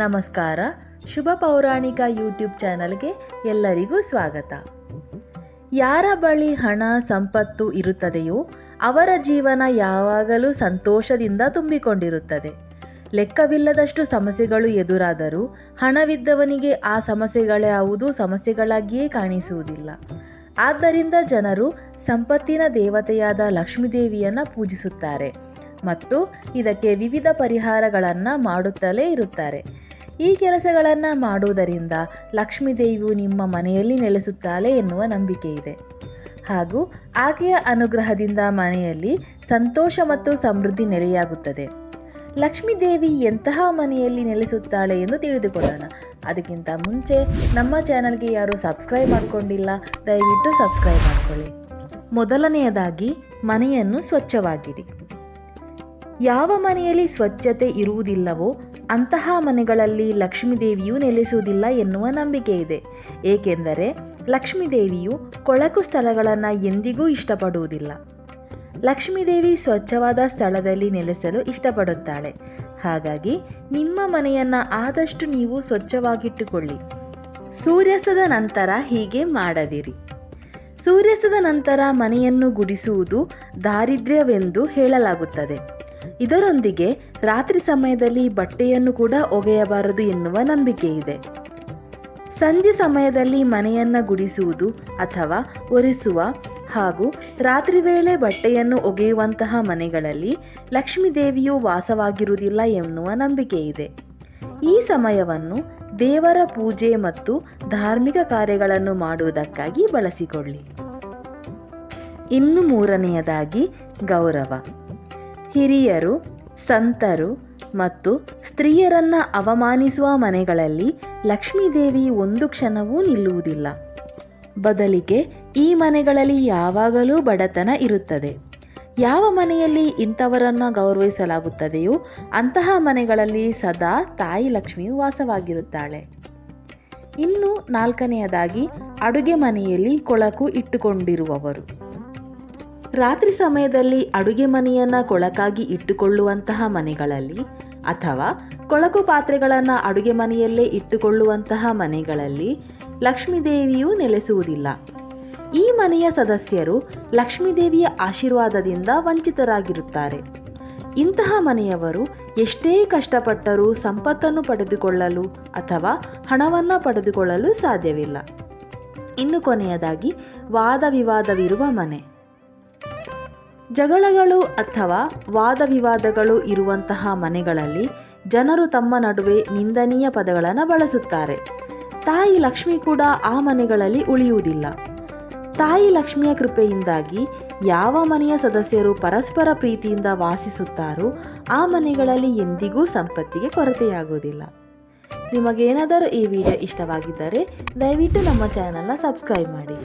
ನಮಸ್ಕಾರ. ಶುಭ ಪೌರಾಣಿಕ ಯೂಟ್ಯೂಬ್ ಚಾನಲ್ಗೆ ಎಲ್ಲರಿಗೂ ಸ್ವಾಗತ. ಯಾರ ಬಳಿ ಹಣ, ಸಂಪತ್ತು ಇರುತ್ತದೆಯೋ ಅವರ ಜೀವನ ಯಾವಾಗಲೂ ಸಂತೋಷದಿಂದ ತುಂಬಿಕೊಂಡಿರುತ್ತದೆ. ಲೆಕ್ಕವಿಲ್ಲದಷ್ಟು ಸಮಸ್ಯೆಗಳು ಎದುರಾದರೂ ಹಣವಿದ್ದವನಿಗೆ ಆ ಸಮಸ್ಯೆಗಳ್ಯಾವುದೂ ಸಮಸ್ಯೆಗಳಾಗಿಯೇ ಕಾಣಿಸುವುದಿಲ್ಲ. ಆದ್ದರಿಂದ ಜನರು ಸಂಪತ್ತಿನ ದೇವತೆಯಾದ ಲಕ್ಷ್ಮೀದೇವಿಯನ್ನು ಪೂಜಿಸುತ್ತಾರೆ ಮತ್ತು ಇದಕ್ಕೆ ವಿವಿಧ ಪರಿಹಾರಗಳನ್ನು ಮಾಡುತ್ತಲೇ ಇರುತ್ತಾರೆ. ಈ ಕೆಲಸಗಳನ್ನು ಮಾಡುವುದರಿಂದ ಲಕ್ಷ್ಮೀದೇವಿಯು ನಿಮ್ಮ ಮನೆಯಲ್ಲಿ ನೆಲೆಸುತ್ತಾಳೆ ಎನ್ನುವ ನಂಬಿಕೆ ಇದೆ. ಹಾಗೂ ಆಕೆಯ ಅನುಗ್ರಹದಿಂದ ಮನೆಯಲ್ಲಿ ಸಂತೋಷ ಮತ್ತು ಸಮೃದ್ಧಿ ನೆಲೆಯಾಗುತ್ತದೆ. ಲಕ್ಷ್ಮೀದೇವಿ ಎಂತಹ ಮನೆಯಲ್ಲಿ ನೆಲೆಸುತ್ತಾಳೆ ಎಂದು ತಿಳಿದುಕೊಳ್ಳೋಣ. ಅದಕ್ಕಿಂತ ಮುಂಚೆ ನಮ್ಮ ಚಾನಲ್ಗೆ ಯಾರು ಸಬ್ಸ್ಕ್ರೈಬ್ ಮಾಡಿಕೊಂಡಿಲ್ಲ, ದಯವಿಟ್ಟು ಸಬ್ಸ್ಕ್ರೈಬ್ ಮಾಡಿಕೊಳ್ಳಿ. ಮೊದಲನೆಯದಾಗಿ, ಮನೆಯನ್ನು ಸ್ವಚ್ಛವಾಗಿಡಿ. ಯಾವ ಮನೆಯಲ್ಲಿ ಸ್ವಚ್ಛತೆ ಇರುವುದಿಲ್ಲವೋ ಅಂತಹ ಮನೆಗಳಲ್ಲಿ ಲಕ್ಷ್ಮೀದೇವಿಯು ನೆಲೆಸುವುದಿಲ್ಲ ಎನ್ನುವ ನಂಬಿಕೆ ಇದೆ. ಏಕೆಂದರೆ ಲಕ್ಷ್ಮೀದೇವಿಯು ಕೊಳಕು ಸ್ಥಳಗಳನ್ನು ಎಂದಿಗೂ ಇಷ್ಟಪಡುವುದಿಲ್ಲ. ಲಕ್ಷ್ಮೀದೇವಿ ಸ್ವಚ್ಛವಾದ ಸ್ಥಳದಲ್ಲಿ ನೆಲೆಸಲು ಇಷ್ಟಪಡುತ್ತಾಳೆ. ಹಾಗಾಗಿ ನಿಮ್ಮ ಮನೆಯನ್ನು ಆದಷ್ಟು ನೀವು ಸ್ವಚ್ಛವಾಗಿಟ್ಟುಕೊಳ್ಳಿ. ಸೂರ್ಯಾಸ್ತದ ನಂತರ ಹೀಗೆ ಮಾಡದಿರಿ. ಸೂರ್ಯಾಸ್ತದ ನಂತರ ಮನೆಯನ್ನು ಗುಡಿಸುವುದು ದಾರಿದ್ರ್ಯವೆಂದು ಹೇಳಲಾಗುತ್ತದೆ. ಇದರೊಂದಿಗೆ ರಾತ್ರಿ ಸಮಯದಲ್ಲಿ ಬಟ್ಟೆಯನ್ನು ಕೂಡ ಒಗೆಯಬಾರದು ಎನ್ನುವ ನಂಬಿಕೆ ಇದೆ. ಸಂಜೆ ಸಮಯದಲ್ಲಿ ಮನೆಯನ್ನು ಗುಡಿಸುವುದು ಅಥವಾ ಒರೆಸುವ ಹಾಗೂ ರಾತ್ರಿ ವೇಳೆ ಬಟ್ಟೆಯನ್ನು ಒಗೆಯುವಂತಹ ಮನೆಗಳಲ್ಲಿ ಲಕ್ಷ್ಮೀ ದೇವಿಯು ವಾಸವಾಗಿರುವುದಿಲ್ಲ ಎನ್ನುವ ನಂಬಿಕೆ ಇದೆ. ಈ ಸಮಯವನ್ನು ದೇವರ ಪೂಜೆ ಮತ್ತು ಧಾರ್ಮಿಕ ಕಾರ್ಯಗಳನ್ನು ಮಾಡುವುದಕ್ಕಾಗಿ ಬಳಸಿಕೊಳ್ಳಿ. ಇನ್ನು ಮೂರನೆಯದಾಗಿ ಗೌರವ. ಹಿರಿಯರು, ಸಂತರು ಮತ್ತು ಸ್ತ್ರೀಯರನ್ನ ಅವಮಾನಿಸುವ ಮನೆಗಳಲ್ಲಿ ಲಕ್ಷ್ಮೀದೇವಿ ಒಂದು ಕ್ಷಣವೂ ನಿಲ್ಲುವುದಿಲ್ಲ. ಬದಲಿಗೆ ಈ ಮನೆಗಳಲ್ಲಿ ಯಾವಾಗಲೂ ಬಡತನ ಇರುತ್ತದೆ. ಯಾವ ಮನೆಯಲ್ಲಿ ಇಂಥವರನ್ನು ಗೌರವಿಸಲಾಗುತ್ತದೆಯೋ ಅಂತಹ ಮನೆಗಳಲ್ಲಿ ಸದಾ ತಾಯಿ ಲಕ್ಷ್ಮಿಯು ವಾಸವಾಗಿರುತ್ತಾಳೆ. ಇನ್ನು ನಾಲ್ಕನೆಯದಾಗಿ ಅಡುಗೆ ಮನೆಯಲ್ಲಿ ಕೊಳಕು ಇಟ್ಟುಕೊಂಡಿರುವವರು. ರಾತ್ರಿ ಸಮಯದಲ್ಲಿ ಅಡುಗೆ ಮನೆಯನ್ನು ಕೊಳಕಾಗಿ ಇಟ್ಟುಕೊಳ್ಳುವಂತಹ ಮನೆಗಳಲ್ಲಿ ಅಥವಾ ಕೊಳಕು ಪಾತ್ರೆಗಳನ್ನು ಅಡುಗೆ ಮನೆಯಲ್ಲೇ ಇಟ್ಟುಕೊಳ್ಳುವಂತಹ ಮನೆಗಳಲ್ಲಿ ಲಕ್ಷ್ಮೀದೇವಿಯೂ ನೆಲೆಸುವುದಿಲ್ಲ. ಈ ಮನೆಯ ಸದಸ್ಯರು ಲಕ್ಷ್ಮೀದೇವಿಯ ಆಶೀರ್ವಾದದಿಂದ ವಂಚಿತರಾಗಿರುತ್ತಾರೆ. ಇಂತಹ ಮನೆಯವರು ಎಷ್ಟೇ ಕಷ್ಟಪಟ್ಟರೂ ಸಂಪತ್ತನ್ನು ಪಡೆದುಕೊಳ್ಳಲು ಅಥವಾ ಹಣವನ್ನು ಪಡೆದುಕೊಳ್ಳಲು ಸಾಧ್ಯವಿಲ್ಲ. ಇನ್ನು ಕೊನೆಯದಾಗಿ ವಾದ ವಿವಾದವಿರುವ ಮನೆ. ಜಗಳಗಳು ಅಥವಾ ವಾದ ವಿವಾದಗಳು ಇರುವಂತಹ ಮನೆಗಳಲ್ಲಿ ಜನರು ತಮ್ಮ ನಡುವೆ ನಿಂದನೀಯ ಪದಗಳನ್ನು ಬಳಸುತ್ತಾರೆ. ತಾಯಿ ಲಕ್ಷ್ಮಿ ಕೂಡ ಆ ಮನೆಗಳಲ್ಲಿ ಉಳಿಯುವುದಿಲ್ಲ. ತಾಯಿ ಲಕ್ಷ್ಮಿಯ ಕೃಪೆಯಿಂದಾಗಿ ಯಾವ ಮನೆಯ ಸದಸ್ಯರು ಪರಸ್ಪರ ಪ್ರೀತಿಯಿಂದ ವಾಸಿಸುತ್ತಾರೋ ಆ ಮನೆಗಳಲ್ಲಿ ಎಂದಿಗೂ ಸಂಪತ್ತಿಗೆ ಕೊರತೆಯಾಗುವುದಿಲ್ಲ. ನಿಮಗೇನಾದರೂ ಈ ವಿಡಿಯೋ ಇಷ್ಟವಾಗಿದ್ದರೆ ದಯವಿಟ್ಟು ನಮ್ಮ ಚಾನಲ್ನ ಸಬ್ಸ್ಕ್ರೈಬ್ ಮಾಡಿ.